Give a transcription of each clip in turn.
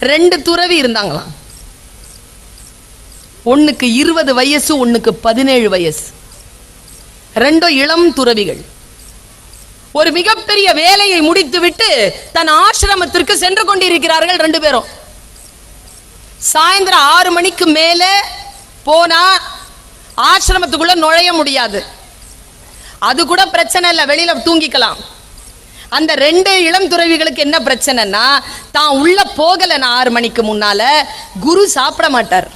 ரெண்டு துறவி இருந்தாங்களாம். ஒன்னுக்கு இருபது வயசு ஒன்னுக்கு பதினேழு வயசு. ரெண்டோ இளம் துறவிகள். ஒரு மிகப்பெரிய வேலையை முடித்துவிட்டு தன் ஆசிரமத்திற்கு சென்று கொண்டிருக்கிறார்கள் ரெண்டு பேரும். சாயந்தரம் ஆறு மணிக்கு மேல போனா ஆசிரமத்துக்குள்ள நுழைய முடியாது. அது கூட பிரச்சனை இல்லை வெளியில தூங்கிக்கலாம். அந்த ரெண்டு இளம் துறவிகளுக்கு என்ன பிரச்சனைனா தான் உள்ள போகலைன்னா ஆறு மணிக்கு முன்னால குரு சாப்பிட மாட்டார்.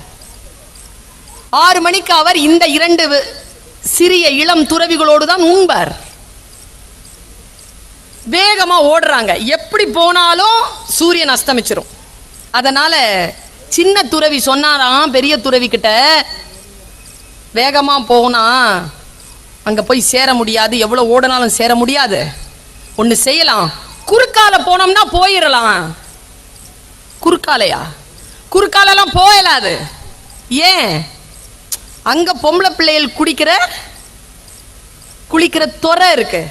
ஆறு மணிக்கு அவர் இந்த இரண்டு சிறிய இளம் துறவிகளோடு தான் உண்பார் வேகமா ஓடுறாங்க. எப்படி போனாலும் சூரியன் அஸ்தமிச்சிரும். அதனால சின்ன துறவி சொன்னாராம் பெரிய துறவி கிட்ட வேகமா போனா அங்க போய் சேர முடியாது. எவ்வளவு ஓடினாலும் சேர முடியாது. ஒன்று செய்யலாம். குறுக்கால போனோம்னா போயிடலாம் குறுக்காலையா? குறுக்காலெல்லாம் போயலாது. ஏன்? அங்கே பொம்பளை பிள்ளைகள் குடிக்கிற குளிக்கிற துறை இருக்கு.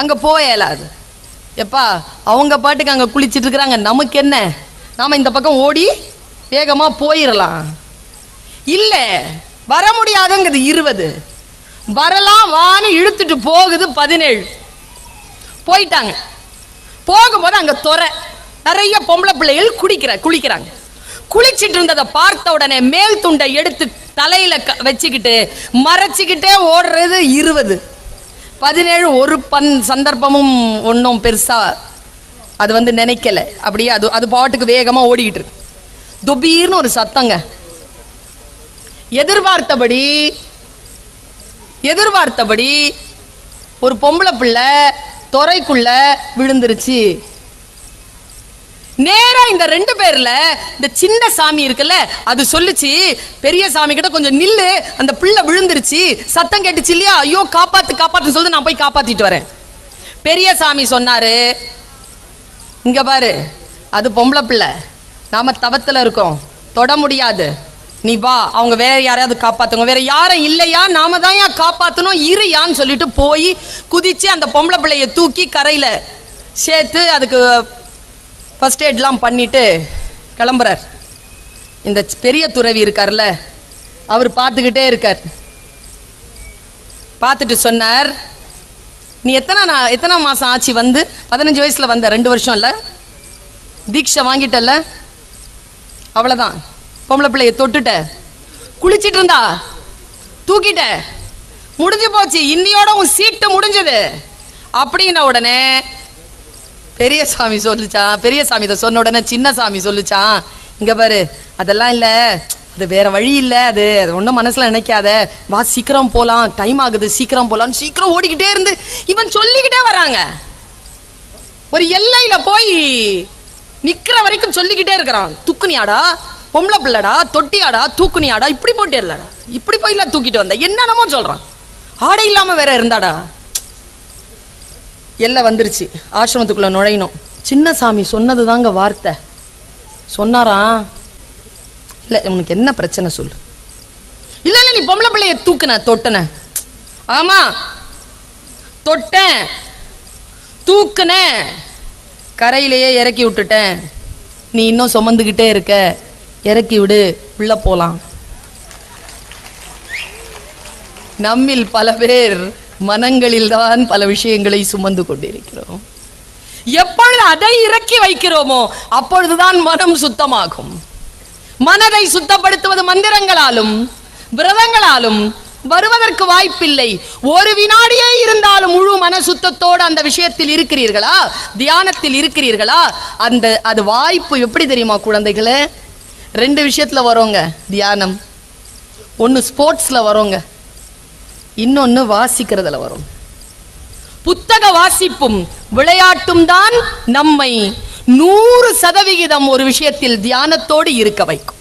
அங்கே போயலாது. எப்பா அவங்க பாட்டுக்கு அங்கே குளிச்சிட்ருக்குறாங்க நமக்கு என்ன? நாம் இந்த பக்கம் ஓடி வேகமாக போயிடலாம் இல்லை வர முடியாதுங்கிறது இருபது. வரலாம் வான்னு இழுத்துட்டு போகுது பதினேழு. போயிட்டாங்க. போகும்போது அங்க துறை. நிறைய பொம்பளை பிள்ளைகள் குடிக்கிற குளிக்கிறாங்க. குளிச்சிட்டு இருந்ததை பார்த்த உடனே மேல் துண்டை எடுத்து தலையில க- வச்சுக்கிட்டு மறைச்சிக்கிட்டே ஓடுறது இருபது. பதினேழு ஒரு பன் சந்தர்ப்பமும் ஒன்றும் பெருசா அது வந்து நினைக்கல. அப்படியே அது அது பாட்டுக்கு வேகமா ஓடிக்கிட்டு இருக்கு. துபீர்னு ஒரு சத்தங்க. எதிர்பார்த்தபடி எதிர்பார்த்தபடி ஒரு பொம்பளை பிள்ளை துறைக்குள்ள விழுந்துருச்சு. நேரா இந்த ரெண்டு பேர்ல இந்த சின்ன சாமி இருக்குல்ல அது சொல்லுச்சு பெரிய சாமி கிட்ட கொஞ்சம் நில்லு அந்த பிள்ளை விழுந்துருச்சு சத்தம் கேட்டுச்சு இல்லையா? ஐயோ காப்பாத்து காப்பாத்துன்னு சொல்லி நான் போய் காப்பாத்திட்டு வரேன். பெரிய சாமி சொன்னாரு இங்க பாரு அது பொம்பளை பிள்ளை நாம தவத்துல இருக்கோம் தொட முடியாது. நீ வா அவங்க வேற யாரையாவது காப்பாத்துங்க. வேற யாரும் இல்லையா? நாம தான் ஏன் காப்பாத்தணும். இருயான்னு சொல்லிட்டு போய் குதிச்சு அந்த பொம்பளை பிள்ளைய தூக்கி கரையில சேர்த்து அதுக்கு ஃபர்ஸ்ட் எய்ட்லாம் பண்ணிட்டு கிளம்புறார். இந்த பெரிய துறவி இருக்கார்ல அவர் பார்த்துக்கிட்டே இருக்கார். பார்த்துட்டு சொன்னார் நீ எத்தனை நான் எத்தனை மாதம் ஆச்சு வந்து? பதினஞ்சு வயசில் வந்த ரெண்டு வருஷம் இல்லை தீட்சை வாங்கிட்டல்ல அவ்வளோதான் பொம்பளை பிள்ளைய தொட்டுட்ட. குளிச்சிட்டு இருந்தா தூக்கிட்ட. முடிஞ்சு போச்சு இன்னியோட உன் சீட்டு முடிஞ்சது. அப்படின்ன உடனே பெரிய சாமி சொல்லுச்சான் பெரிய சாமி இதை சொன்ன உடனே சின்ன சாமி சொல்லிச்சான் இங்க பாரு அதெல்லாம் இல்ல அது வேற வழி இல்ல அது அது ஒன்றும் மனசுல நினைக்காத. வா சீக்கிரம் போலாம் டைம் ஆகுது சீக்கிரம் போலாம் சீக்கிரம் ஓடிக்கிட்டே இருந்து இவன் சொல்லிக்கிட்டே வராங்க. ஒரு எல்லையில போய் நிக்கிற வரைக்கும் சொல்லிக்கிட்டே இருக்கிறான். துக்குனியாடா பொம்பளை பிள்ளடா தொட்டியாடா தூக்குனியாடா இப்படி போட்டேர்லடா. இப்படி போய்லாம் தூக்கிட்டு வந்த என்னென்னமோ சொல்கிறான் ஆடை இல்லாமல் வேற இருந்தாடா. எல்லை வந்துருச்சு. ஆசிரமத்துக்குள்ளே நுழையணும். சின்ன சாமி சொன்னது தாங்க வார்த்தை. சொன்னாரா? இல்லை உனக்கு என்ன பிரச்சனை சொல்லு. இல்லை இல்லை நீ பொம்பளை பிள்ளைய தூக்குன தொட்டன. ஆமாம் தொட்டேன். தூக்குன. கரையிலேயே இறக்கி விட்டுட்டேன். நீ இன்னும் சுமந்துக்கிட்டே இருக்க. இறக்கி விடு உள்ள போலாம். நம்மில் பல பேர் மனங்களில்தான் பல விஷயங்களை சுமந்து கொண்டிருக்கிறோம். எப்பொழுது அதை இறக்கி வைக்கிறோமோ அப்பொழுதுதான் மனம் சுத்தமாகும். மனதை சுத்தப்படுத்துவது மந்திரங்களாலும் விரதங்களாலும் வருவதற்கு வாய்ப்பில்லை. ஒரு வினாடியே இருந்தாலும் முழு மன சுத்தத்தோடு அந்த விஷயத்தில் இருக்கிறீர்களா? தியானத்தில் இருக்கிறீர்களா? அந்த அது வாய்ப்பு எப்படி தெரியுமா குழந்தைகளை? ரெண்டு விஷயத்தில் வரோங்க தியானம். ஒன்று ஸ்போர்ட்ஸில் வரோங்க. இன்னொன்று வாசிக்கிறதுல வரும். புத்தக வாசிப்பும் விளையாட்டும் தான் நம்மை நூறு சதவிகிதம் ஒரு விஷயத்தில் தியானத்தோடு இருக்க வைக்கும்.